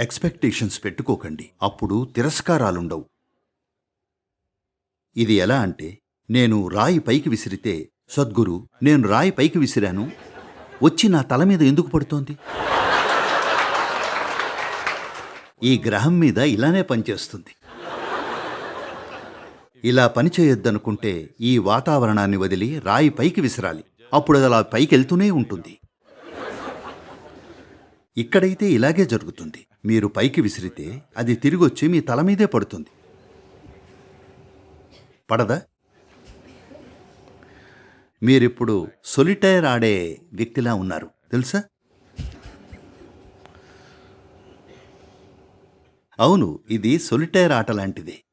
Expectations పెట్టుకోకండి. అప్పుడు తిరస్కారాలుండవు. ఇది ఎలా అంటే నేను రాయి పైకి విసిరితే సద్గురు నేను రాయి పైకి విసిరాను వచ్చి నా తల మీద ఎందుకు పడుతోంది? ఈ గ్రహం మీద ఇలానే పనిచేస్తుంది. ఇలా పని చేయొద్దనుకుంటే ఈ వాతావరణాన్ని వదిలి రాయి పైకి విసిరాలి. అప్పుడు అది అలా పైకి వెళ్తూనే ఉంటుంది. ఇక్కడైతే ఇలాగే జరుగుతుంది. మీరు పైకి విసిరితే అది తిరిగొచ్చి మీ తల మీదే పడుతుంది. పడదా? మీరిప్పుడు సొలిటైర్ ఆడే వ్యక్తిలా ఉన్నారు. తెలుసా? అవును ఇది సొలిటైర్ ఆట లాంటిదే.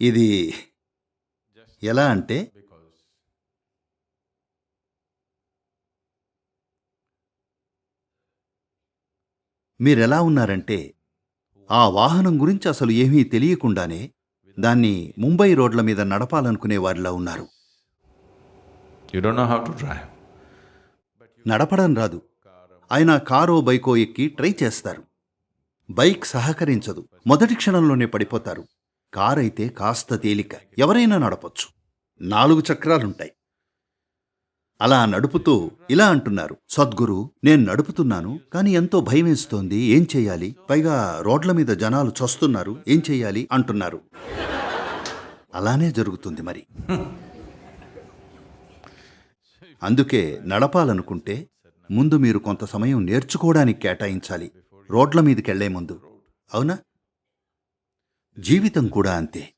ఇది ఎలా అంటే మీరెలా ఉన్నారంటే ఆ వాహనం గురించి అసలు ఏమీ తెలియకుండానే దాన్ని ముంబై రోడ్ల మీద నడపాలనుకునే వారిలా ఉన్నారు. నడపడం రాదు. ఆయన కారో బైకో ఎక్కి ట్రై చేస్తారు. బైక్ సహకరించదు. మొదటి క్షణంలోనే పడిపోతారు. కార్ అయితే కాస్త తేలిక. ఎవరైనా నడపొచ్చు. నాలుగు చక్రాలుంటాయి. అలా నడుపుతూ ఇలా అంటున్నారు. సద్గురు నేను నడుపుతున్నాను కానీ ఎంతో భయమేస్తోంది. ఏం చెయ్యాలి పైగా రోడ్ల మీద జనాలు చస్తున్నారు. ఏం చెయ్యాలి అంటున్నారు. అలానే జరుగుతుంది మరి. అందుకే నడపాలనుకుంటే ముందు మీరు కొంత సమయం నేర్చుకోవడానికి కేటాయించాలి. రోడ్ల మీదకెళ్ళే ముందు. అవునా? జీవితం కూడా అంతే.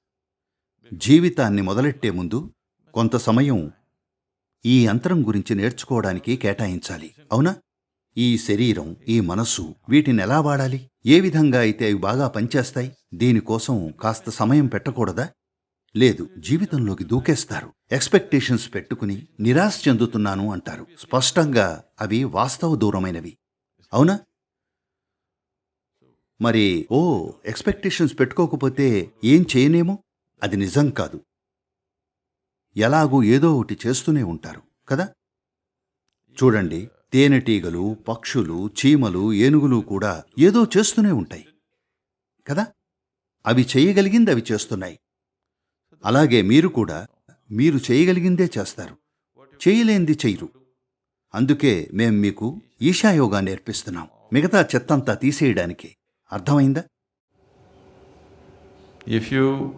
జీవితాన్ని మొదలెట్టే ముందు కొంత సమయం ఈ యంత్రం గురించి నేర్చుకోవడానికి కేటాయించాలి అవునా? ఈ శరీరం ఈ మనస్సు వీటిని ఎలా వాడాలి? ఏ విధంగా అయితే అవి బాగా పనిచేస్తాయి? దీనికోసం కాస్త సమయం పెట్టకూడదా? లేదు జీవితంలోకి దూకేస్తారు. ఎక్స్పెక్టేషన్స్ పెట్టుకుని నిరాశ చెందుతున్నాను అంటారు. స్పష్టంగా అవి వాస్తవ దూరమైనవి అవునా? మరి ఓ ఎక్స్పెక్టేషన్స్ పెట్టుకోకపోతే ఏం చేయనేమో? అది నిజం కాదు. ఎలాగూ ఏదో ఒకటి చేస్తూనే ఉంటారు కదా? చూడండి తేనెటీగలు పక్షులు చీమలు ఏనుగులు కూడా ఏదో చేస్తూనే ఉంటాయి కదా? అవి చేయగలిగింది అవి చేస్తున్నాయి. అలాగే మీరు కూడా మీరు చేయగలిగిందే చేస్తారు. చేయలేంది చెయ్యరు. అందుకే మేం మీకు ఈశాయోగా నేర్పిస్తున్నాం. మిగతా చెత్తంతా తీసేయడానికి. అర్థమైందా? If you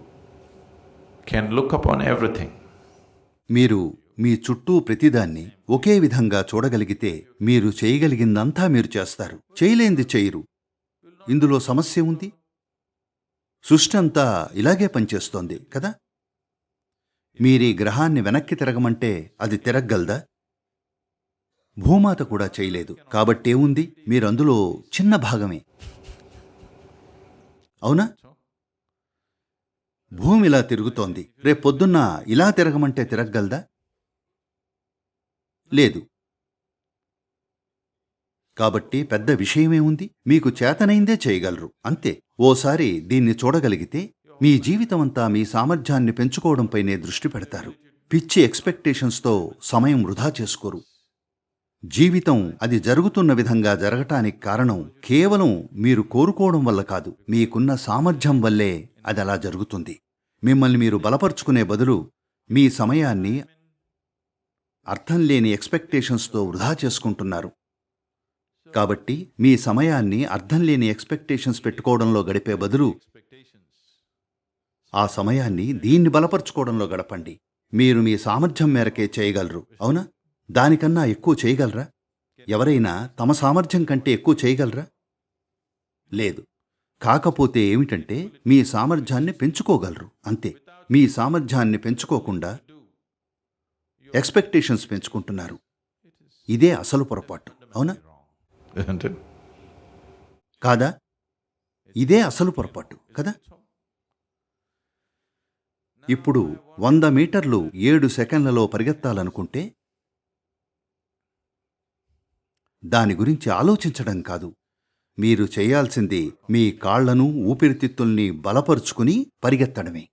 can look upon everything మీరు మీ చుట్టూ ప్రతిదాన్ని ఒకే విధంగా చూడగలిగితే మీరు చేయగలిగిందంతా మీరు చేస్తారు. చేయలేంది చేయరు. ఇందులో సమస్య ఉంది. సృష్టి అంతా ఇలాగే పనిచేస్తోంది కదా? మీరీ గ్రహాన్ని వెనక్కి తిరగమంటే అది తిరగగలదా? భూమాత కూడా చేయలేదు. కాబట్టేముంది మీరందులో చిన్న భాగమే. అవునా? భూమి ఇలా తిరుగుతోంది. రేపొద్దున్న ఇలా తిరగమంటే తిరగగలదా? లేదు. కాబట్టి పెద్ద విషయమే ఉంది మీకు చేతనైందే చేయగలరు. అంతే. ఓసారి దీన్ని చూడగలిగితే మీ జీవితమంతా మీ సామర్థ్యాన్ని పెంచుకోవడంపైనే దృష్టి పెడతారు. పిచ్చి ఎక్స్పెక్టేషన్స్తో సమయం వృధా చేసుకోరు. జీవితం అది జరుగుతున్న విధంగా జరగటానికి కారణం కేవలం మీరు కోరుకోవడం వల్ల కాదు. మీకున్న సామర్థ్యం వల్లే అది అలా జరుగుతుంది. మిమ్మల్ని మీరు బలపరుచుకునే బదులు మీ సమయాన్ని అర్థం లేని ఎక్స్పెక్టేషన్స్తో వృధా చేసుకుంటున్నారు. కాబట్టి మీ సమయాన్ని అర్థం లేని ఎక్స్పెక్టేషన్స్ పెట్టుకోవడంలో గడిపే బదులు ఆ సమయాన్ని దీన్ని బలపరుచుకోవడంలో గడపండి. మీరు మీ సామర్థ్యం మేరకే చేయగలరు. అవునా? దానికన్నా ఎక్కువ చేయగలరా? ఎవరైనా తమ సామర్థ్యం కంటే ఎక్కువ చేయగలరా? లేదు. కాకపోతే ఏమిటంటే మీ సామర్థ్యాన్ని పెంచుకోగలరు. అంతే. మీ సామర్థ్యాన్ని పెంచుకోకుండా ఎక్స్పెక్టేషన్స్ పెంచుకుంటున్నారు. ఇదే అసలు పొరపాటు. అవునా? కాదా? ఇదే అసలు పొరపాటు. కదా? ఇప్పుడు వంద మీటర్లు ఏడు సెకండ్లలో పరిగెత్తాలనుకుంటే దాని గురించి ఆలోచించడం కాదు. మీరు చేయాల్సింది మీ కాళ్ళను ఊపిరితిత్తుల్ని బలపరుచుకుని పరిగెత్తడమే.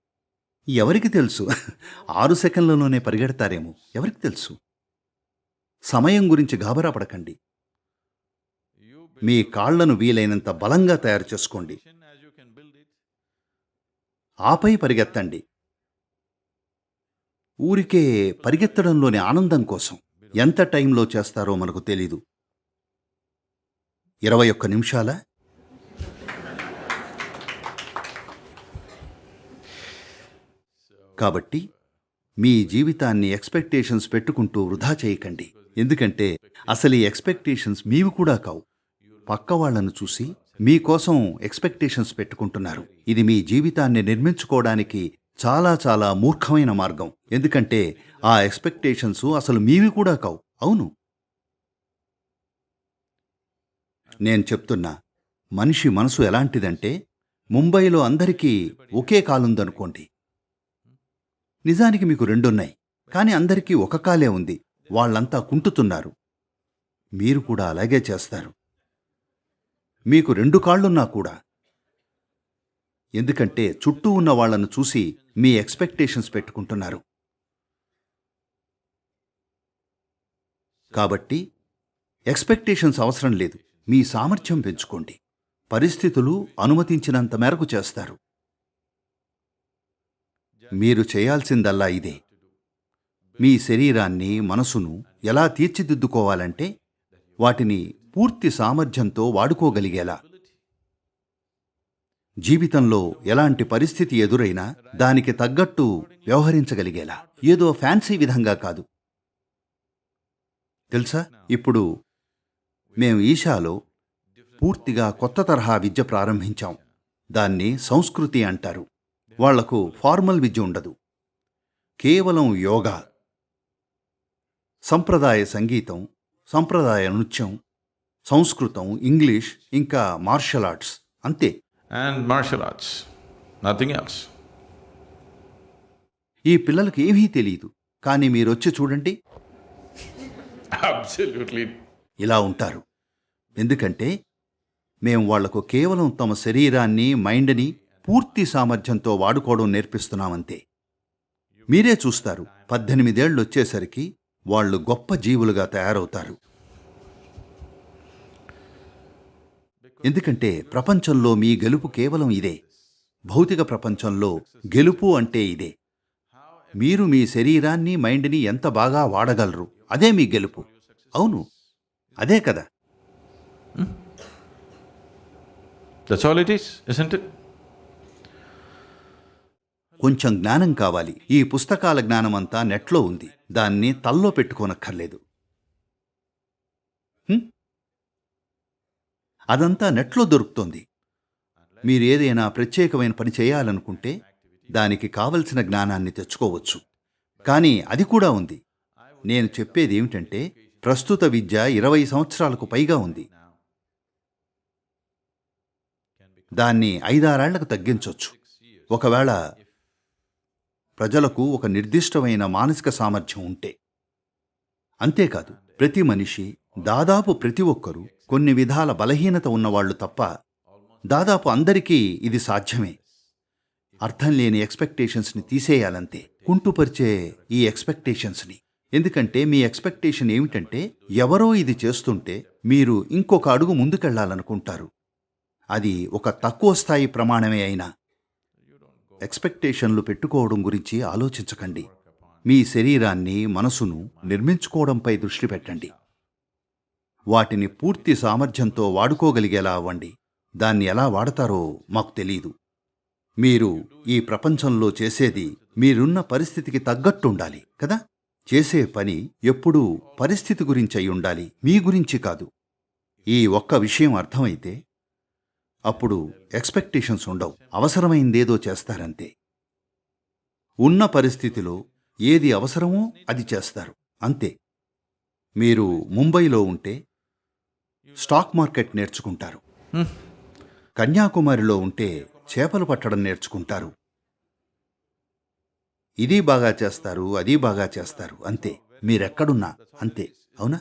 ఎవరికి తెలుసు? ఆరు సెకండ్లలోనే పరిగెడతారేమో. ఎవరికి తెలుసు? సమయం గురించి గాబరా పడకండి మీ కాళ్ళను వీలైనంత బలంగా తయారు చేసుకోండి. ఆపై పరిగెత్తండి. ఊరికే పరిగెత్తడంలోని ఆనందం కోసం. ఎంత టైంలో చేస్తారో మనకు తెలీదు. ఇరవై ఒక్క నిమిషాల. కాబట్టి మీ జీవితాన్ని ఎక్స్పెక్టేషన్స్ పెట్టుకుంటూ వృధా చేయకండి. ఎందుకంటే అసలు ఈ ఎక్స్పెక్టేషన్స్ మీవి కూడా కావు. పక్క వాళ్ళను చూసి మీకోసం ఎక్స్పెక్టేషన్స్ పెట్టుకుంటున్నారు. ఇది మీ జీవితాన్ని నిర్మించుకోవడానికి చాలా చాలా మూర్ఖమైన మార్గం. ఎందుకంటే ఆ ఎక్స్పెక్టేషన్స్ అసలు మీవి కూడా కావు. అవును. నేను చెప్తున్నా మనిషి మనసు ఎలాంటిదంటే ముంబైలో అందరికీ ఒకే కాలుందనుకోండి. నిజానికి మీకు రెండున్నాయి కానీ అందరికీ ఒక కాలే ఉంది వాళ్ళంతా కుంటుతున్నారు. మీరు కూడా అలాగే చేస్తారు. మీకు రెండు కాళ్ళున్నా కూడా. ఎందుకంటే చుట్టూ ఉన్న వాళ్ళను చూసి మీ ఎక్స్పెక్టేషన్స్ పెట్టుకుంటున్నారు. కాబట్టి ఎక్స్పెక్టేషన్స్ అవసరం లేదు. మీ సామర్థ్యం పెంచుకోండి. పరిస్థితులు అనుమతించినంత మేరకు చేస్తారు. మీరు చేయాల్సిందల్లా ఇదే. మీ శరీరాన్ని మనసును ఎలా తీర్చిదిద్దుకోవాలంటే వాటిని పూర్తి సామర్థ్యంతో వాడుకోగలిగేలా. జీవితంలో ఎలాంటి పరిస్థితి ఎదురైనా దానికి తగ్గట్టు వ్యవహరించగలిగేలా. ఏదో ఫ్యాన్సీ విధంగా కాదు. తెలుసా? ఇప్పుడు మేము ఈషాలో పూర్తిగా కొత్త తరహా విద్య ప్రారంభించాం. దాన్ని సంస్కృతి అంటారు. వాళ్ళకు ఫార్మల్ విద్య ఉండదు. కేవలం యోగా సంప్రదాయ సంగీతం సంప్రదాయ నృత్యం సంస్కృతం ఇంగ్లీష్ ఇంకా మార్షల్ ఆర్ట్స్ అంతే. And martial arts, nothing else. ఈ పిల్లలకు ఏమీ తెలియదు కానీ మీరొచ్చి చూడండి. Absolutely. ఇలా ఉంటారు. ఎందుకంటే మేము వాళ్ళకు కేవలం తమ శరీరాన్ని మైండ్ని పూర్తి సామర్థ్యంతో వాడుకోవడం నేర్పిస్తున్నామంతే. మీరే చూస్తారు పద్దెనిమిదేళ్ళు వచ్చేసరికి వాళ్ళు గొప్ప జీవులుగా తయారవుతారు. ఎందుకంటే ప్రపంచంలో మీ గెలుపు కేవలం ఇదే. భౌతిక ప్రపంచంలో గెలుపు అంటే ఇదే. మీరు మీ శరీరాన్ని మైండ్ని ఎంత బాగా వాడగలరు అదే మీ గెలుపు. అవును అదే కదా. That's all it is, isn't it? కొంచెం జ్ఞానం కావాలి. ఈ పుస్తకాల జ్ఞానం అంతా నెట్లో ఉంది. దాన్ని తల్లో పెట్టుకోనక్కర్లేదు. అదంతా నెట్లో దొరుకుతోంది. మీరు ఏదైనా ప్రత్యేకమైన పని చేయాలనుకుంటే దానికి కావలసిన జ్ఞానాన్ని తెచ్చుకోవచ్చు. కానీ అది కూడా ఉంది. నేను చెప్పేది ఏమిటంటే ప్రస్తుత విద్య ఇరవై సంవత్సరాలకు పైగా ఉంది. దాన్ని ఐదారేళ్ళకు తగ్గించవచ్చు ఒకవేళ ప్రజలకు ఒక నిర్దిష్టమైన మానసిక సామర్థ్యం ఉంటే. అంతేకాదు ప్రతి మనిషి దాదాపు ప్రతి ఒక్కరూ కొన్ని విధాల బలహీనత ఉన్నవాళ్ళు తప్ప దాదాపు అందరికీ ఇది సాధ్యమే. అర్థం లేని ఎక్స్పెక్టేషన్స్ని తీసేయాలంతే కుంటుపరిచే ఈ ఎక్స్పెక్టేషన్స్ని. ఎందుకంటే మీ ఎక్స్పెక్టేషన్ ఏమిటంటే ఎవరో ఇది చేస్తుంటే మీరు ఇంకొక అడుగు ముందుకెళ్ళాలనుకుంటారు. అది ఒక తక్కువ స్థాయి ప్రమాణమే అయినా ఎక్స్పెక్టేషన్లు పెట్టుకోవడం గురించి ఆలోచించకండి. మీ శరీరాన్ని మనసును నిర్మించుకోవడంపై దృష్టి పెట్టండి. వాటిని పూర్తి సామర్థ్యంతో వాడుకోగలిగేలా అవ్వండి. దాన్ని ఎలా వాడతారో మాకు తెలీదు. మీరు ఈ ప్రపంచంలో చేసేది మీరున్న పరిస్థితికి తగ్గట్టుండాలి కదా? చేసే పని ఎప్పుడూ పరిస్థితి గురించి అయి ఉండాలి మీ గురించి కాదు. ఈ ఒక్క విషయం అర్థమైతే అప్పుడు ఎక్స్పెక్టేషన్స్ ఉండవు. అవసరమైందేదో చేస్తారంతే. ఉన్న పరిస్థితిలో ఏది అవసరమో అది చేస్తారు. అంతే. మీరు ముంబైలో ఉంటే స్టాక్ మార్కెట్ నేర్చుకుంటారు. కన్యాకుమారిలో ఉంటే చేపలు పట్టడం నేర్చుకుంటారు. ఇది బాగా చేస్తారు అది బాగా చేస్తారు. అంతే. మీరెక్కడున్నా అంతే. అవునా?